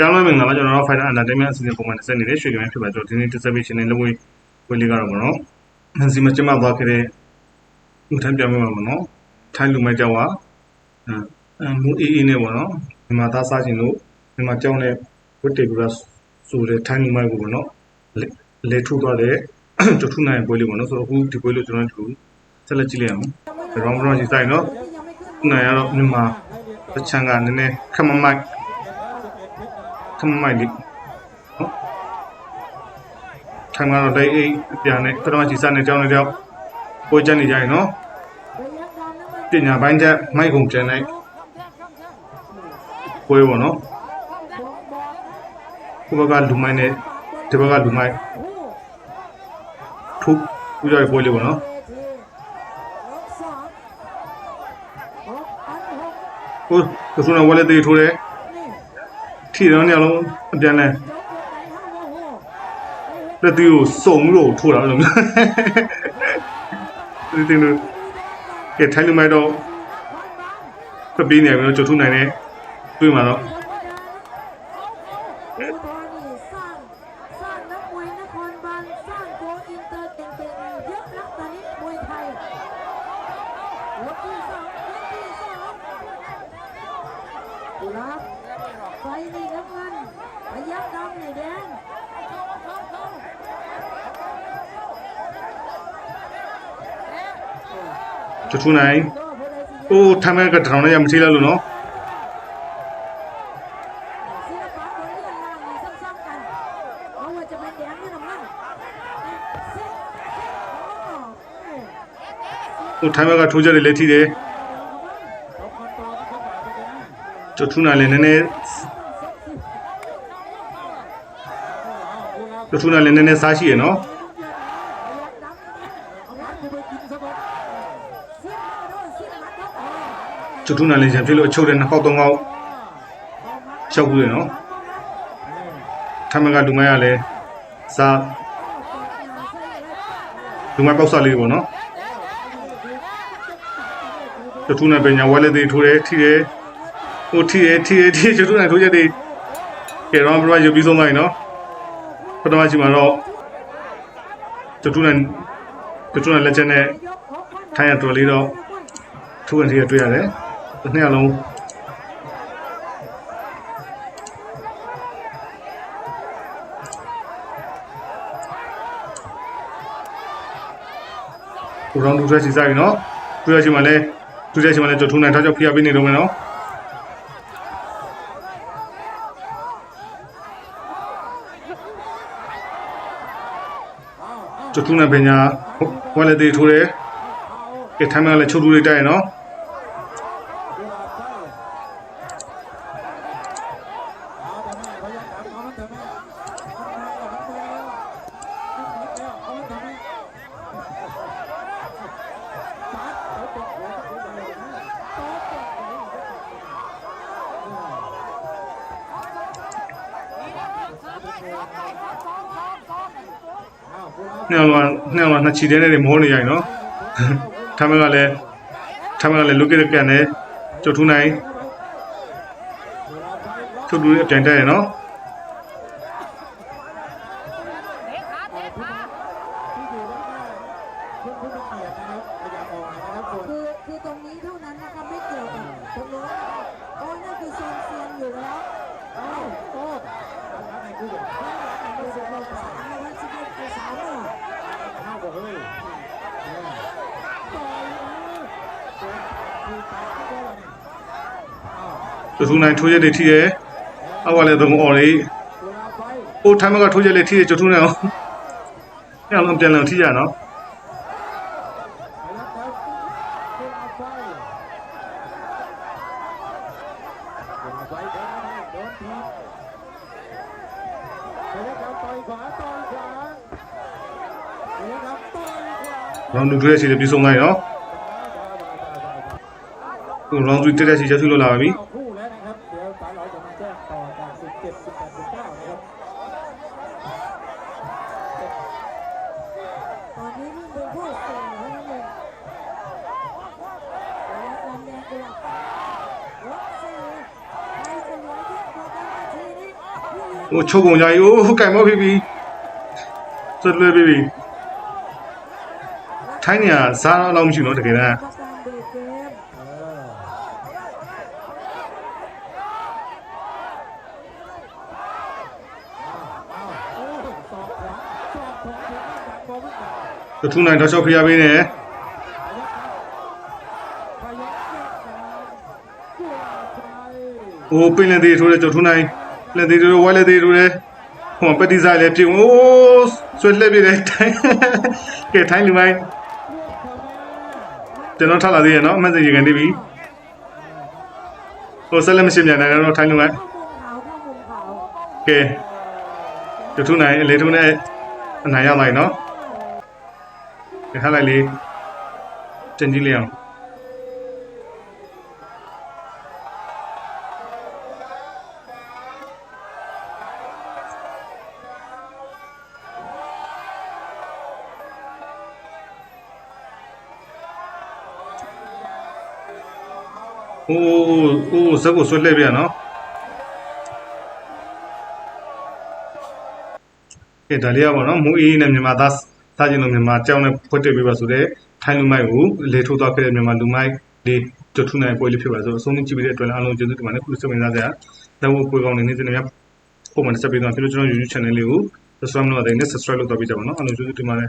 ပြောင်းလဲမင်္ဂလာပါကျွန်တော်တို့ Fighter Entertainment အစီအစဉ်ပုံမှန်တစ်ဆက်နေတဲ့ရွှေကမ်းဖြစ်ပါကျွန်တော်ဒီနေ့တစ်ဆက်ပေးရှင်တဲ့လက်ဝဲဝဲလေးကတော့ပေါ့နော်မန်စီမကျမသွားခဲ့တဲ့ဥထမ်းပြောင်းမှာပေါ့နော်ထိုင်းလူမိုက်ကြောက်ဟာအဲမူအေးအေးနဲ့ပေါ့နော်မြန်မာသားစားခြင်းလို့မြန်မာကြောက်နဲ့ဝတ်တေပြီးတော့ဆိုတဲ့ထိုင်းလူမိုက်ကိုပေါ့နော်လေထုတ်သွားတဲ့ကျထုနိုင်ပွဲလေးပေါ့နော်ဆိုတော့အခုဒီပွဲလို့ကျွန်တော်တို့ဆက်လက်ကြည့်လိုက်အောင်ရောင်းရောင်းကြီးဆိုင်နော်နိုင်ရတော့မြန်မာတချန်ကနည်းနည်းခမမိုက် ခမမိုက်လေးနော်ထိုင်ကတော့ဒိတ်အိတ်အပြန်နဲ့ကတော့ကြီးစားနေကြောင်းနေကြောင်းပွဲချက်နေကြရင်နော်ပညာပိုင်းချက်မိုက်ကုန်ကျန်လိုက်ပွဲပေါ့နော်ဒီဘက်ကလူမိုက်နဲ့ဒီဘက်ကလူမိုက်ထုတ်ပြရပွဲလေးပေါ့နော်ဟိုသူစနဝလဲတေးထိုးတယ် ထီတော့နေအောင်အပြန်လဲလက်တီကိုစုံလို့ထိုးတာအဲ့လိုမျိုးဒီတင်လို့ကဲထိုင်လူမိုက်တော့ဖပီးနေပြီတော့ကြွထုနိုင်တဲ့တွေ့မှာတော့อุ ดรนี่สร้างสร้างนักมวยนครบาลสร้างโกอินเตอร์เก่งๆเยอะนะตอนนี้มวยไทยยกที่สองยกที่สองกุหลาบไฟนี่น้ำเงินพยักดำนี่แดง ကြွထုနိုင် โอ้ผู้ใดสิเยอะ အိုးထိုင်မဲ့ကတထောင်နဲ့ရမချိလိုက်လို့နော် ศิลปะบนเรื่องราวนี่ซ้ำๆกันเพราะว่าจะเป็นแดงหรือน้ำเงินสิบโอ้ ဟိုထိုင်မဲ့ကထိုးချက်တွေလည်းထိတယ် ကြွထုနိုင်လည်းနည်းနည်းကြွထုနိုင်လည်းနည်းနည်းစားရှိရနော်ကြွထုနိုင်လည်းရံဖြစ်လို့အချုပ်တဲ့နှစ်ခေါက်သုံးခေါက်ရှောက်ဘူးရနော်ထိုင်မဲ့ကလူမိုင်းကလည်းစားလူမိုင်းပေါက်စားလေးပေါ့နော်ကြွထုနိုင်ပညာဝဲလက်သေးထိုးတယ်ထိတယ် ဟိုထိတယ်ထိတယ်ထိတယ်ကြွထုနိုင်ထိုးချက်တွေကဲတော့ဘရရုပ်ပြီးဆုံးသွားပြီနော်ပထမချိန်မှာတော့ကြွထုနိုင်ကြွထုနိုင်လက်ချက်နဲ့ထိုင်ရတော်လေးတော့ထိုးရင်ထိရတွေ့ရတယ်တစ်နှစ်အလုံးကိုရောင်းဒူထွက်စီစားပြီနော်ဒူထွက်စီမှာလဲဒူထွက်စီမှာလဲကြွထုနိုင်ထားကြောက်ဖိအားပေးနေတော့မယ်နော် ကြွထုနိုင်ပညာဝက်လက်သေးထိုးတယ်ကဲထိုင်မှာလည်းချုပ်တူလေးတိုက်ရနော် နှစ်အောင်ကနှစ်အောင်ကနှစ်ချီတဲ့နဲ့မောနေရိုင်နော်ထမ်းမကလည်းထမ်းမကလည်းလုတ်ကြတဲ့ကန်နဲ့ကြွထူးနိုင်ချုပ်တူအပြိုင်တက်ရနော် သူစုနိုင်ထိုးရက်တွေထိတယ်အောက်ကလည်းသုံးအော်လေးဟိုထိုင်းမကထိုးရက်လေးထိတယ်ကျွတ်ထုနိုင်အောင်ပြန်လုံးပြန်လုံးထိရနော် ရောင်းဒူထွက်စီလည်းပြီးဆုံးသွားပြီနော်ဟိုရောင်းဒူတက်တက်စီချက်ထုလို့လာပါပြီ คู่แล้วนะครับ เดี๋ยวสายร้อยจะมาแจ้งต่อจาก 17 18 19 นะครับ ตอนนี้เพิ่งเป็นผู้เสี่ยงเท่านั้นเองแล้วลำแดงกุหลาบ ဟိုချုပ်ကုန်ကြကြီးအိုးကင်မော့ပြီပြီဆွတ်လွဲပြီပြီထိုင်းနေရဇာတော့လောက်မရှိတော့တကယ်တမ်းတထူနိုင်တော့ချောက်ခရပေးနေ။အိုးပင်လင်းသေးထိုးတဲ့ကျော်ထူနိုင်။ လက်သေးတို့ဝဲလက်သေးတို့လည်းဟိုပတိစားလည်းပြင်အိုးဆွဲလက်ပြတယ်ထိုင်းကဲထိုင်းလူမိုင်းကျွန်တော်ထလာသေးရနော်အမှန်စင်ရေကန်နေပြီဟိုဆက်လက်မရှိမြန်နိုင်တော့ထိုင်းလူမိုင်းကဲတထုနိုင်လေထုနဲ့အနိုင်ရပါရင်နော်ခါလိုက်လေးတင်ကြည့်လိုက်အောင် အိုးအိုးဇက်ကိုဆွဲလှည့်ပြန်နော်ကဲဒါလေးကပေါ့နော်မူအေးနဲ့မြန်မာသားသားချင်းတို့မြန်မာကြောင်းနဲ့ဖွက်တက်ပေးပါဆိုတဲ့ထိုင်းလူမိုက်ကိုလေထိုးသွားခဲ့တဲ့မြန်မာလူမိုက်လေးကျွတ်ထုနိုင်ပွဲလေးဖြစ်ပါဆိုအဆုံးကြည့်ပြီးတဲ့အတွက်လည်းအားလုံးကျေးဇူးတင်ပါတယ်ခုစမင်းသားစရာတော့ကိုကောင်းနေနေစနေများပုံမှန်ဆက်ပြီးတော့ကျွန်တော် YouTube channel လေးကို subscribe လုပ်တဲ့နဲ့ subscribe လုပ်တော့ပြကြပါနော်အားလုံးကျေးဇူးတင်ပါတယ်